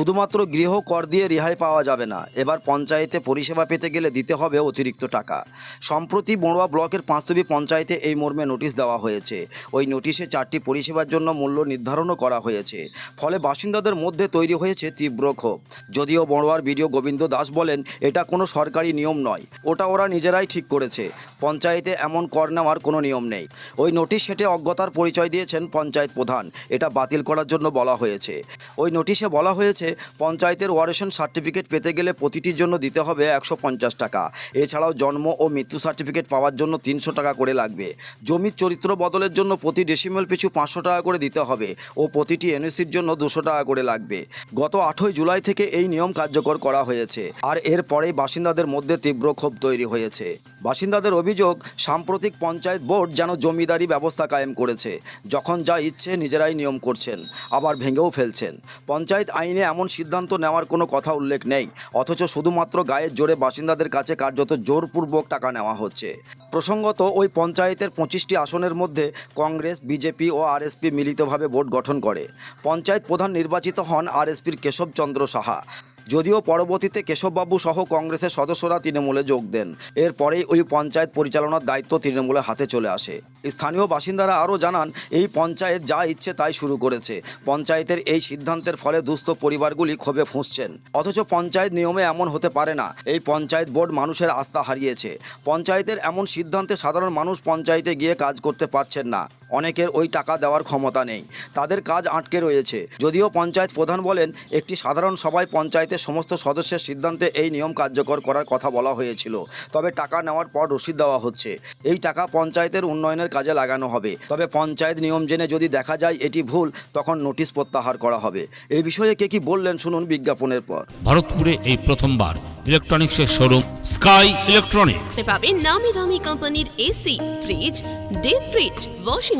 শুধুমাত্র গৃহ কর দিয়ে রেহাই পাওয়া যাবে না। এবার পঞ্চায়েতে পরিষেবা পেতে গেলে দিতে হবে অতিরিক্ত টাকা। সম্প্রতি বড়ুয়া ব্লকের পাঁচতবি পঞ্চায়েতে এই মর্মে নোটিশ দেওয়া হয়েছে। ওই নোটিশে চারটি পরিষেবার জন্য মূল্য নির্ধারণও করা হয়েছে। ফলে বাসিন্দাদের মধ্যে তৈরি হয়েছে তীব্র ক্ষোভ। যদিও বড়ুয়ার বিডিও গোবিন্দ দাস বলেন, এটা কোনো সরকারি নিয়ম নয়। ওটা ওরা নিজেরাই ঠিক করেছে। পঞ্চায়েতে এমন কর নেওয়ার কোনো নিয়ম নেই। ওই নোটিশ সেটে অজ্ঞতার পরিচয় দিয়েছেন পঞ্চায়েত প্রধান। এটা বাতিল করার জন্য বলা হয়েছে। ওই নোটিশে বলা হয়েছে পঞ্চায়েতের ওয়ারেশন সার্টিফিকেট পেতে গেলে প্রতিটির জন্য দিতে হবে একশো পঞ্চাশ টাকা। এছাড়াও জন্ম ও মৃত্যু সার্টিফিকেট পাওয়ার জন্য তিনশো টাকা করে লাগবে। জমির চরিত্র বদলের জন্য প্রতি ডেসিমেল পিছু পাঁচশো টাকা করে দিতে হবে ও প্রতিটি এনএসির জন্য দুশো টাকা করে লাগবে। গত আঠই জুলাই থেকে এই নিয়ম কার্যকর করা হয়েছে। আর এর এরপরেই বাসিন্দাদের মধ্যে তীব্র ক্ষোভ তৈরি হয়েছে। বাসিন্দাদের অভিযোগ, সাম্প্রতিক পঞ্চায়েত বোর্ড যেন জমিদারি ব্যবস্থা কায়েম করেছে। যখন যা ইচ্ছে নিজেরাই নিয়ম করছেন, আবার ভেঙেও ফেলছেন। পঞ্চায়েত আইনে এমন সিদ্ধান্ত নেওয়ার কোনো কথা উল্লেখ নেই। অথচ শুধুমাত্র গায়ের জোরে বাসিন্দাদের কাছে কার্যত জোরপূর্বক টাকা নেওয়া হচ্ছে। প্রসঙ্গত, ওই পঞ্চায়েতের পঁচিশটি আসনের মধ্যে কংগ্রেস, বিজেপি ও আরএসপি মিলিতভাবে বোর্ড গঠন করে। পঞ্চায়েত প্রধান নির্বাচিত হন আরএসপির কেশবচন্দ্র সাহা। যদিও পরবর্তীতে কেশববাবু সহ কংগ্রেসের সদস্যরা তৃণমূলে যোগ দেন। এরপরেই ওই পঞ্চায়েত পরিচালনার দায়িত্ব তৃণমূলের হাতে চলে আসে। স্থানীয় বাসিন্দারা আরও জানান, এই পঞ্চায়েত যা ইচ্ছে তাই শুরু করেছে। পঞ্চায়েতের এই সিদ্ধান্তের ফলে দুস্থ পরিবারগুলি ক্ষোভে ফুঁসছেন। অথচ পঞ্চায়েত নিয়মে এমন হতে পারে না। এই পঞ্চায়েত বোর্ড মানুষের আস্থা হারিয়েছে। পঞ্চায়েতের এমন সিদ্ধান্তে সাধারণ মানুষ পঞ্চায়েতে গিয়ে কাজ করতে পারছেন না। অনেকের ওই টাকা দেওয়ার ক্ষমতা নেই। তাদের কাজ আটকে রয়েছে। যদিও পঞ্চায়েত প্রধান বলেন একটি সাধারণ সভায় পঞ্চায়েতের সমস্ত সদস্যের সিদ্ধান্তে এই নিয়ম কার্যকর করার কথা বলা হয়েছিল। তবে টাকা নেওয়ার পর রসিদ দেওয়া হচ্ছে। এই টাকা পঞ্চায়েতের উন্নয়নের কাজে লাগানো হবে। তবে পঞ্চায়েত নিয়ম জেনে যদি দেখা যায় এটি ভুল তখন নোটিশ প্রত্যাহার করা হবে। এই বিষয়ে কে কি বললেন শুনুন বিজ্ঞাপনের পর। ভারতপুরে এই প্রথমবার ইলেকট্রনিক্সের শোরুম স্কাই ইলেকট্রনিক্স। পাবেন নামি দামি কোম্পানির AC fridge deep fridge washing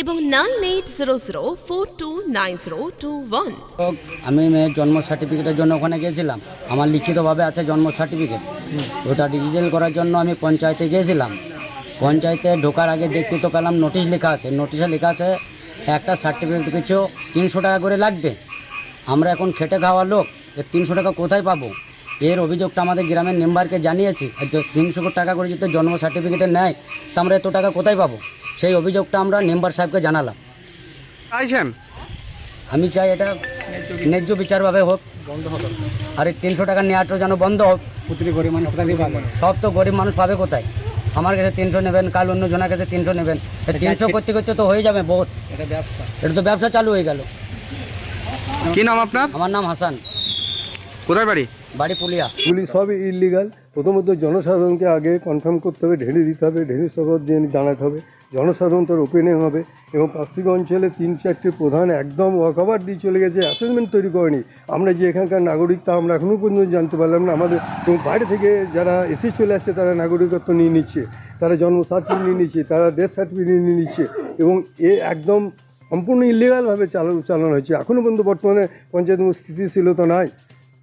এবং nine eight zero zero four two nine zero two one. হোক, আমি মেয়ের জন্ম সার্টিফিকেটের জন্য ওখানে গিয়েছিলাম। আমার লিখিতভাবে আছে জন্ম সার্টিফিকেট। ওটা ডিজিটাল করার জন্য আমি পঞ্চায়েতে গিয়েছিলাম। পঞ্চায়েতে ঢোকার আগে দেখতে তো পেলাম নোটিশ লেখা আছে। নোটিশে লেখা আছে একটা সার্টিফিকেট কিছু তিনশো টাকা করে লাগবে। আমরা এখন খেটে খাওয়া লোক তিনশো টাকা কোথায় পাবো? এর অভিযোগটা আমাদের গ্রামের মেম্বারকে জানিয়েছি আর তিনশো টাকা করে যদি জন্ম সার্টিফিকেটে নেয় তা আমরা এত টাকা কোথায় পাবো? সেই অভিযোগটা আমরা মেম্বার সাহেবকে জানালাম। চাইছেন? আমি চাই এটা ন্যায্য বিচারভাবে হোক আর এই তিনশো টাকা নেওয়াটা যেন বন্ধ হোক। প্রতিটি গরিব মানুষ সব তো গরিব মানুষ পাবে কোথায়? আমার কাছে তিনশো নেবেন কাল অন্য জনের কাছে তিনশো নেবেন। তিনশো করতে করতে তো হয়ে যাবে বহুত। এটা ব্যবসা। এটা তো ব্যবসা চালু হয়ে গেল। কি নাম আপনার? আমার নাম হাসান। কোথায় বাড়ি? বাড়ি পুলিয়া। পুলিশ সবই ইলিগাল প্রথমত জনসাধারণকে আগে কনফার্ম করতে হবে ঢেলে দিতে হবে ঢেলে জেনে জানাতে হবে। জনসাধারণ তার ওপেনিং হবে এবং পাঁচটিক অঞ্চলে তিন চারটি প্রধান একদম ওয়াকওভার দিয়ে চলে গেছে অ্যাসেসমেন্ট তৈরি করেনি। আমরা যে এখানকার নাগরিক, তা আমরা এখনও পর্যন্ত জানতে পারলাম না। আমাদের এবং বাইরে থেকে যারা এসে চলে আসছে, তারা নাগরিকত্ব নিয়ে নিচ্ছে, তারা জন্ম সার্টিফিকেট নিয়ে নিচ্ছে, তারা ডেথ সার্টিফিকেট নিয়ে নিচ্ছে এবং এ একদম সম্পূর্ণ ইলিগালভাবে চালানো চালানো হয়েছে। এখনও পর্যন্ত বর্তমানে পঞ্চায়েত স্থিতিশীলতা নাই।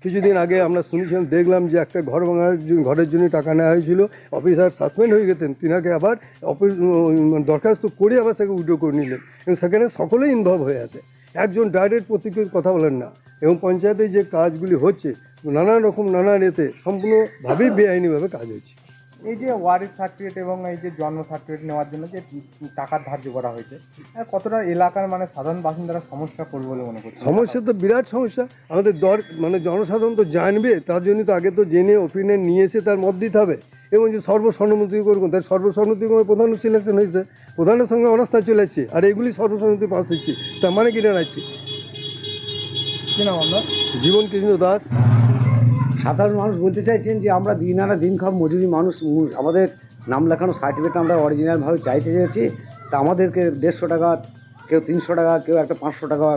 কিছুদিন আগে আমরা শুনেছিলাম, দেখলাম যে একটা ঘর ভাঙার ঘরের জন্য টাকা নেওয়া হয়েছিল। অফিসার সাসপেন্ড হয়ে গেছেন, তিনাকে আবার অফিস দরখাস্ত করে আবার সেকে উইড্রো করে নিলেন। এবং সেখানে সকলেই ইনভলভ হয়ে আছে। একজন ডাইরেক্ট প্রতিক্রিয়ার কথা বলেন না। এবং পঞ্চায়েতে যে কাজগুলি হচ্ছে নানা রকম নানা এতে সম্পূর্ণভাবেই বেআইনিভাবে কাজ হচ্ছে এই যে ওয়ারিস সার্টিফিকেট এবং এই যে জন্ম সার্টিফিকেট নেওয়ার জন্য যে টাকার ধার্য করা হয়েছে আহ, কতটা এলাকার মানে সাধারণ বাসিন্দারা সমস্যা করবে বলে মনে করছে সমস্যা তো বিরাট সমস্যা। আমাদের দর মানে জনসাধারণ তো জানবে তার জন্য তো আগে তো জেনে ওপিনিয়ন নিয়ে এসে তার মত দিতে হবে। এবং যে সর্বসম্মতি করব তার সর্বসম্মতিক্রমে প্রধান সিলেকশন হয়েছে প্রধানের সঙ্গে অনাস্থা চলে আসছে আর এগুলি সর্বসম্মতি পাস হচ্ছে তার মানে কিনে রাখছি কি নাম আপনার? জীবন কৃষ্ণ দাস। সাধারণ মানুষ বলতে চাইছেন যে আমরা দিন আনা দিন খাব, মজুরি মানুষ আমাদের নাম লেখানো সার্টিফিকেট আমরা অরিজিনালভাবে চাইতে চাইছি তা আমাদেরকে দেড়শো টাকা, কেউ তিনশো টাকা, কেউ একটা পাঁচশো টাকা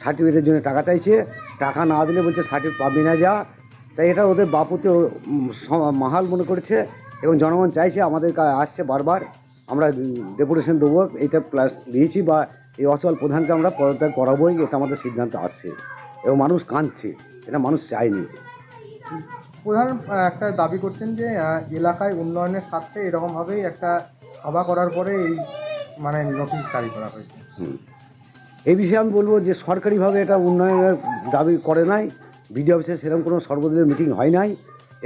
সার্টিফিকেটের জন্য টাকা চাইছে। টাকা না দিলে বলছে সার্টিফিকেট পাবি না, যা। তাই এটা ওদের বাপুতে মাহাল মনে করেছে এবং জনগণ চাইছে, আমাদের আসছে বারবার। আমরা ডেপুটেশন দেবো, এইটা প্লাস দিয়েছি বা এই অচল প্রধানকে আমরা পদত্যাগ করাবোই, এটা আমাদের সিদ্ধান্ত আছে। এবং মানুষ কাঁদছে, এটা মানুষ চায়নি। প্রধান একটা দাবি করছেন যে এলাকায় উন্নয়নের স্বার্থে এরকমভাবেই একটা সভা করার পরে এই মানে নোটিশ জারি করা হয়েছে। এই বিষয়ে আমি বলব যে, সরকারিভাবে এটা উন্নয়নের দাবি করে নাই। বিডিও অফিসে সেরকম কোনো সর্বদলীয় মিটিং হয় নাই।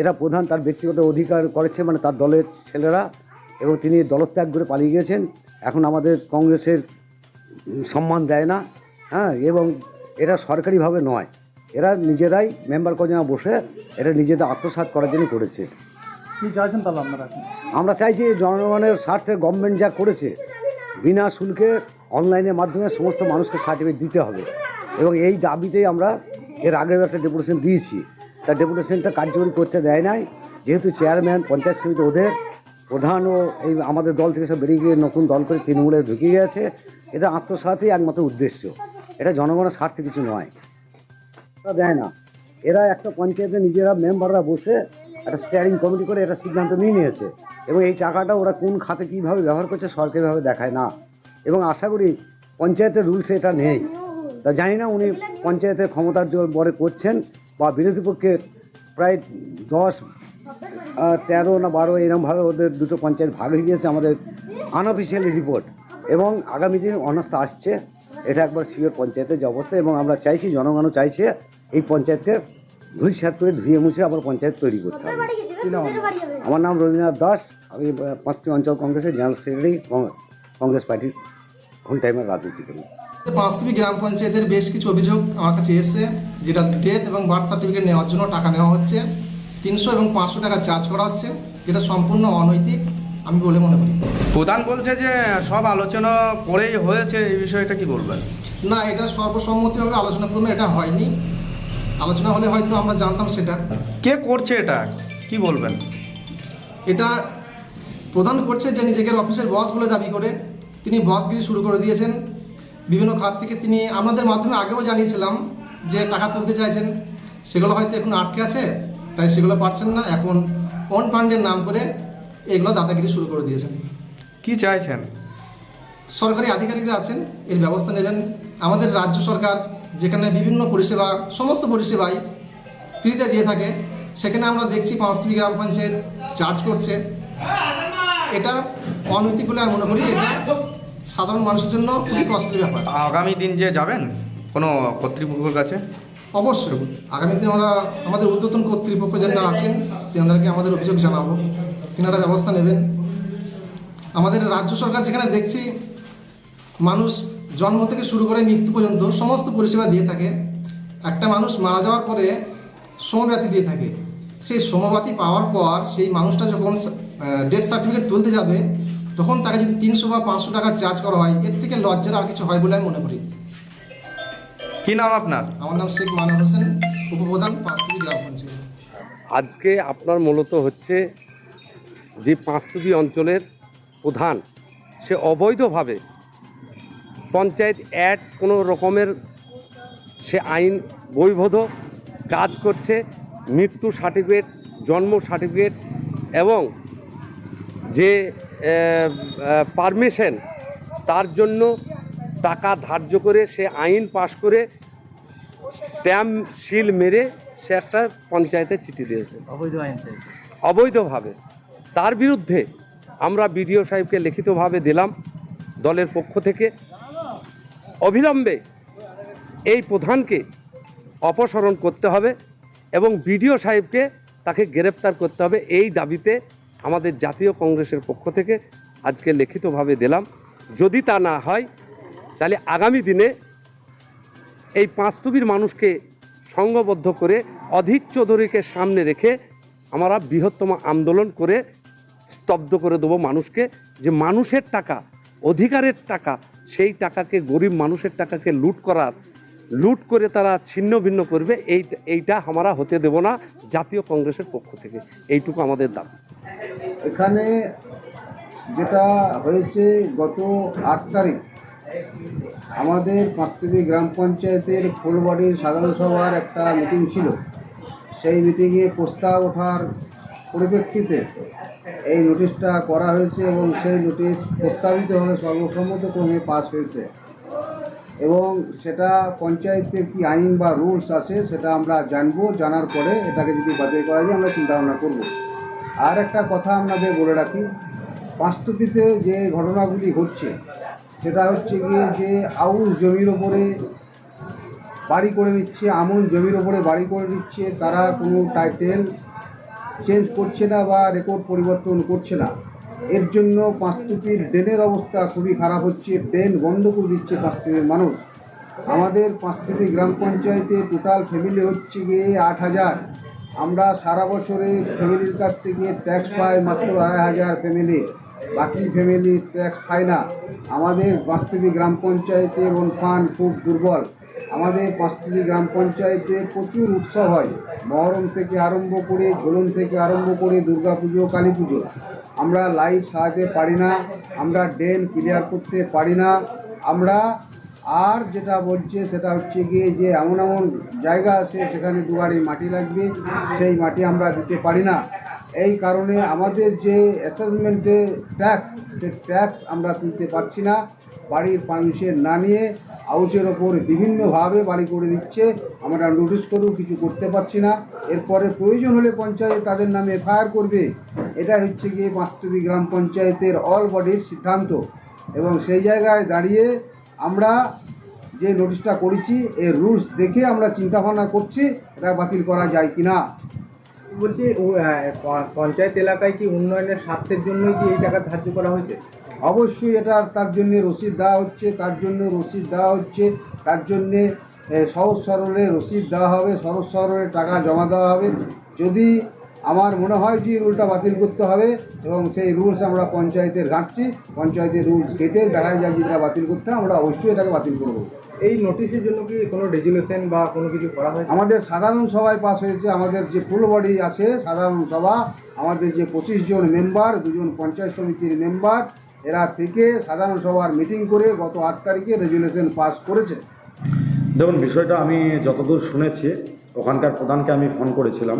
এরা প্রধান তার ব্যক্তিগত অধিকার করেছে মানে তার দলের ছেলেরা, এবং তিনি দলত্যাগ করে পালিয়ে গেছেন এখন আমাদের কংগ্রেসের সম্মান দেয় না। হ্যাঁ এবং এটা সরকারিভাবে নয়। এরা নিজেরাই মেম্বার কজনা বসে এটা নিজেদের আত্মসাৎ করার জন্য করেছে। কি চাইছেন তাহলে আপনারা? আমরা চাইছি জনগণের স্বার্থে গভর্নমেন্ট যা করেছে বিনা শুল্কে অনলাইনের মাধ্যমে সমস্ত মানুষকে সার্টিফিকেট দিতে হবে। এবং এই দাবিতেই আমরা এর আগেও একটা ডেপুটেশন দিয়েছি। তা ডেপুটেশনটা কার্যকরী করতে দেয় নাই। যেহেতু চেয়ারম্যান পঞ্চায়েত সমিতি ওদের প্রধান ও এই আমাদের দল থেকে সব বেরিয়ে গিয়ে নতুন দল করে তৃণমূলে ঢুকে গেছে। এটা আত্মসাতই একমাত্র উদ্দেশ্য। এটা জনগণের স্বার্থে কিছু নয়। দেয় না। এরা একটা পঞ্চায়েতে নিজেরা মেম্বাররা বসে একটা স্টিয়ারিং কমিটি করে এটা সিদ্ধান্ত নিয়ে নিয়েছে। এবং এই টাকাটা ওরা কোন খাতে কীভাবে ব্যবহার করছে সরকারিভাবে দেখায় না। এবং আশা করি পঞ্চায়েতের রুলসে এটা নেই। তা জানি না উনি পঞ্চায়েতের ক্ষমতার জোর বরে করছেন বা বিরোধী পক্ষের প্রায় দশ তেরো না বারো এরকমভাবে ওদের দুটো পঞ্চায়েত ভাগ হয়ে গিয়েছে আমাদের আনঅফিসিয়ালি রিপোর্ট এবং আগামী দিন অনাস্থা আসছে। এটা একবার শিওর পঞ্চায়েতের যে অবস্থা এবং আমরা চাইছি, জনগণও চাইছে এই পঞ্চায়েতকে ধুইসাত করে ধুয়ে মুছে আবার পঞ্চায়েত তৈরি করতে হবে। আমার নাম রবীন্দ্রনাথ দাস আমি পাঁচটি অঞ্চল কংগ্রেসের জেনারেল সেক্রেটারি কংগ্রেস পার্টির ফুল টাইমের রাজনীতি করি। পাঁচটি গ্রাম পঞ্চায়েতের বেশ কিছু অভিযোগ আমার কাছে এসছে যেটা ডেথ এবং বার্থ সার্টিফিকেট নেওয়ার জন্য টাকা নেওয়া হচ্ছে। তিনশো এবং পাঁচশো টাকা চার্জ করা হচ্ছে যেটা সম্পূর্ণ অনৈতিক আমি বলে মনে করি। প্রধান বলছে যে সব আলোচনা করেই হয়েছে এই বিষয়টা কি বলবেন? না এটা সর্বসম্মতিভাবে আলোচনা ক্রমে এটা হয়নি। আলোচনা হলে হয়তো আমরা জানতাম সেটা। কে করছে এটা? কি বলবেন? এটা প্রধান করছে যে নিজেকে অফিসের বস বলে দাবি করে। তিনি বসগিরি শুরু করে দিয়েছেন। বিভিন্ন খাত থেকে তিনি আপনাদের মাধ্যমে আগেও জানিয়েছিলাম যে টাকা তুলতে চাইছেন। সেগুলো হয়তো এখন আটকে আছে তাই সেগুলো পারছেন না। এখন ওন ফান্ডের নাম করে এগুলো দাদাগিরি শুরু করে দিয়েছেন। কি চাইছেন? সরকারি আধিকারিকরা আছেন এর ব্যবস্থা নেবেন। আমাদের রাজ্য সরকার যেখানে বিভিন্ন পরিষেবা সমস্ত পরিষেবাই ফ্রিতে দিয়ে থাকে। সেখানে আমরা দেখছি পাঁচটি গ্রাম পঞ্চায়েত চার্জ করছে। এটা অনৈতিক বলে আমি মনে করি। এটা সাধারণ মানুষের জন্য খুবই কষ্টের ব্যাপার। আগামী দিন যে যাবেন কোনো কর্তৃপক্ষের কাছে? অবশ্যই। আগামী দিনে আমরা আমাদের উদ্বোধন কর্তৃপক্ষ যারা আছেন তেনাদেরকে আমাদের অভিযোগ জানাব। তেনারা ব্যবস্থা নেবেন। আমাদের রাজ্য সরকার যেখানে দেখছি মানুষ জন্ম থেকে শুরু করে মৃত্যু পর্যন্ত সমস্ত পরিষেবা দিয়ে থাকে। একটা মানুষ মারা যাওয়ার পরে সমব্যাতি দিয়ে থাকে। সেই সমবাতি পাওয়ার পর সেই মানুষটা যখন ডেথ সার্টিফিকেট তুলতে যাবে তখন তাকে যদি তিনশো বা পাঁচশো টাকা চার্জ করা হয় এর থেকে লজ্জার আর কিছু হয় বলে আমি মনে করি। কি নাম আপনার? আমার নাম শেখ মানব হোসেন উপপ্রধান পাঁচটি গ্রাম পঞ্চায়েত। আজকে আপনার মূলত হচ্ছে যে পাঁচটুপি অঞ্চলের প্রধান সে অবৈধভাবে পঞ্চায়েত অ্যাড কোনো রকমের সে আইন বৈবধ কাজ করছে মৃত্যু সার্টিফিকেট জন্ম সার্টিফিকেট এবং যে পারমিশন তার জন্য টাকা ধার্য করে সে আইন পাশ করে স্ট্যাম্প সিল মেরে সে একটা পঞ্চায়েতে চিঠি দিয়েছে। অবৈধ আইন অবৈধভাবে। তার বিরুদ্ধে আমরা বিডিও সাহেবকে লিখিতভাবে দিলাম দলের পক্ষ থেকে। অবিলম্বে এই প্রধানকে অপসারণ করতে হবে এবং বিডিও সাহেবকে তাকে গ্রেপ্তার করতে হবে। এই দাবিতে আমাদের জাতীয় কংগ্রেসের পক্ষ থেকে আজকে লিখিতভাবে দিলাম, যদি তা না হয়, তাহলে আগামী দিনে এই পাঁচতুবির মানুষকে সংঘবদ্ধ করে অধীর চৌধুরীকে সামনে রেখে আমরা বৃহত্তম আন্দোলন করে স্তব্ধ করে দেবো মানুষকে। যে মানুষের টাকা, অধিকারের টাকা সেই টাকাকে, গরিব মানুষের টাকাকে লুট করার, লুট করে তারা ছিন্ন ভিন্ন করবে, এই, এইটা আমরা হতে দেব না জাতীয় কংগ্রেসের পক্ষ থেকে। এইটুকু আমাদের দাবি। এখানে যেটা হয়েছে, গত আট তারিখ আমাদের পাঁচটিবি গ্রাম পঞ্চায়েতের ফুলবাড়ির সাধারণ সভার একটা মিটিং ছিল। সেই মিটিংয়ে প্রস্তাব ওঠার পরিপ্রেক্ষিতে এই নোটিশটা করা হয়েছে এবং সেই নোটিশ প্রস্তাবিতভাবে সর্বসম্মতক্রমে পাস হয়েছে। এবং সেটা পঞ্চায়েতের কি আইন বা রুলস আছে সেটা আমরা জানব, জানার পরে এটাকে যদি বাতিল করা যায়, আমরা চিন্তা ভাবনা করব। আর একটা কথা আপনাদের বলে রাখি পাঁচটুপিতে যে ঘটনাগুলি ঘটছে, সেটা হচ্ছে গিয়ে যে আউশ জমির ওপরে বাড়ি করে নিচ্ছে আমন জমির ওপরে বাড়ি করে নিচ্ছে তারা কোনো টাইটেল চেঞ্জ করছে না বা রেকর্ড পরিবর্তন করছে না। এর জন্য পাঁচটুপির ড্রেনের অবস্থা খুবই খারাপ হচ্ছে, ড্রেন বন্ধ করে দিচ্ছে পাঁচটুপির মানুষ। আমাদের পাঁচটুপি গ্রাম পঞ্চায়েতে টোটাল ফ্যামিলি হচ্ছে গিয়ে আট হাজার। আমরা সারা বছরে ফ্যামিলির কাছ থেকে ট্যাক্স পাই মাত্র আড়াই হাজার ফ্যামিলি বাকি ফ্যামিলি ট্যাক্স পায় না। আমাদের পাঁচটুপি গ্রাম পঞ্চায়েতে এবং ফান্ড খুব দুর্বল। আমাদের পাঁচটি গ্রাম পঞ্চায়েতে প্রচুর উৎসব হয়। মহরম থেকে আরম্ভ করে ঝোলন থেকে আরম্ভ করে দুর্গা পুজো কালী পুজো আমরা লাইট সারাতে পারি না, আমরা ড্রেন ক্লিয়ার করতে পারি না। আমরা আর যেটা বলছে সেটা হচ্ছে গিয়ে যে এমন এমন জায়গা আছে, সেখানে দুয়ারি মাটি লাগবে। সেই মাটি আমরা দিতে পারি না। এই কারণে আমাদের যে অ্যাসেসমেন্টে ট্যাক্স সে ট্যাক্স আমরা তুলতে পারছি না। বাড়ির পারমিশন না নিয়ে হাউসের ওপর বিভিন্নভাবে বাড়ি করে দিচ্ছে। আমরা নোটিশ করেও কিছু করতে পারছি না। এরপরে প্রয়োজন হলে পঞ্চায়েত তাদের নামে এফআইআর করবে। এটা হচ্ছে গিয়ে পাঁচটুবি গ্রাম পঞ্চায়েতের অল বডির সিদ্ধান্ত। এবং সেই জায়গায় দাঁড়িয়ে আমরা যে নোটিশটা করেছি, এর রুলস দেখে আমরা চিন্তাভাবনা করছি, এটা বাতিল করা যায় কি না বলছি পঞ্চায়েত এলাকায় কি উন্নয়নের স্বার্থের জন্যই কি এই টাকা ধার্য করা হয়েছে? অবশ্যই এটা তার জন্য রসিদ দেওয়া হচ্ছে, তার জন্য রসিদ দেওয়া হচ্ছে, তার জন্যে সহজ সরলে রসিদ দেওয়া হবে, সহজ সরলে টাকা জমা দেওয়া হবে। যদি আমার মনে হয় যে রুলটা বাতিল করতে হবে এবং সেই রুলস আমরা পঞ্চায়েতের ঘাঁটছি, পঞ্চায়েতের রুলস কেটে দেখা যায় যেটা বাতিল করতে আমরা অবশ্যই এটাকে বাতিল করব। এই নোটিশের জন্য কি কোনো রেজুলেশন বা কোনো কিছু করা হয় আমাদের সাধারণ সভায় পাস হয়েছে আমাদের যে ফুল বডি আছে সাধারণ সভা আমাদের যে পঁচিশ জন মেম্বার দুজন পঞ্চায়েত সমিতির মেম্বার এরা থেকে সাধারণ সভার মিটিং করে গত আট তারিখে রেজুলেশন পাস করেছে। দেখুন বিষয়টা আমি যতদূর শুনেছি ওখানকার প্রধানকে আমি ফোন করেছিলাম।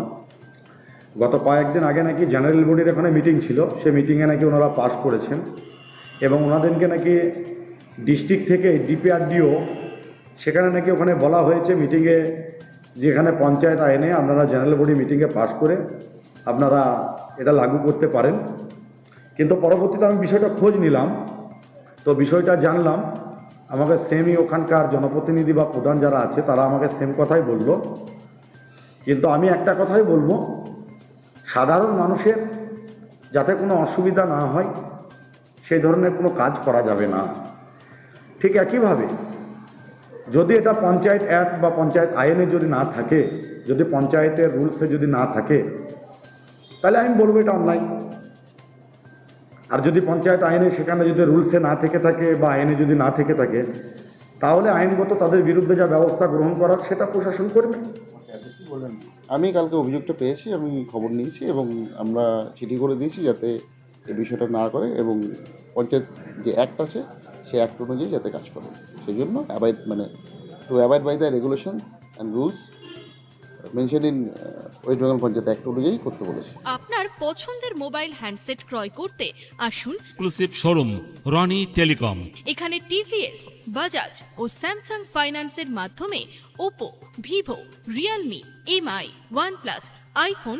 গত কয়েকদিন আগে নাকি জেনারেল বডির এখানে মিটিং ছিল সে মিটিংয়ে নাকি ওনারা পাস করেছেন। এবং ওনাদেরকে নাকি ডিস্ট্রিক্ট থেকে ডিপিআরডিও সেখানে নাকি ওখানে বলা হয়েছে মিটিংয়ে যেখানে পঞ্চায়েত আইনে আপনারা জেনারেল বডি মিটিংয়ে পাশ করে আপনারা এটা লাগু করতে পারেন। কিন্তু পরবর্তীতে আমি বিষয়টা খোঁজ নিলাম। তো বিষয়টা জানলাম। আমাকে সেমই ওখানকার জনপ্রতিনিধি বা প্রধান যারা আছে, তারা আমাকে সেম কথাই বলল। কিন্তু আমি একটা কথাই বলব, সাধারণ মানুষের যাতে কোনো অসুবিধা না হয়, সেই ধরনের কোনো কাজ করা যাবে না। ঠিক একইভাবে যদি এটা পঞ্চায়েত অ্যাক্ট বা পঞ্চায়েত আইনে যদি না থাকে, যদি পঞ্চায়েতের রুলসে যদি না থাকে, তাহলে আমি বলব এটা অনলাইন আর যদি পঞ্চায়েত আইনে সেখানে যদি রুলসে না থেকে থাকে বা আইনে যদি না থেকে থাকে, তাহলে আইনগত তাদের বিরুদ্ধে যা ব্যবস্থা গ্রহণ করার সেটা প্রশাসন করবে। আমি কালকে অভিযোগটা পেয়েছি, আমি খবর নিয়েছি এবং আমরা চিঠি করে দিয়েছি যাতে এই বিষয়টা না করে এবং পঞ্চায়েত যে অ্যাক্ট আছে, সেই অ্যাক্ট অনুযায়ী যাতে কাজ করে। সেই জন্য অ্যাবাইড মানে to abide by the regulation and rules mention in West Bengal panchayat act অনুযায়ী করতে বলেছি। আপনার পছন্দের মোবাইল হ্যান্ডসেট ক্রয় করতে আসুন। এক্সক্লুসিভ শোরুম রনি টেলিকম এখানে টিভিএস বাজাজ ও স্যামসাং ফাইন্যান্সের মাধ্যমে Oppo Vivo Realme Mi OnePlus iPhone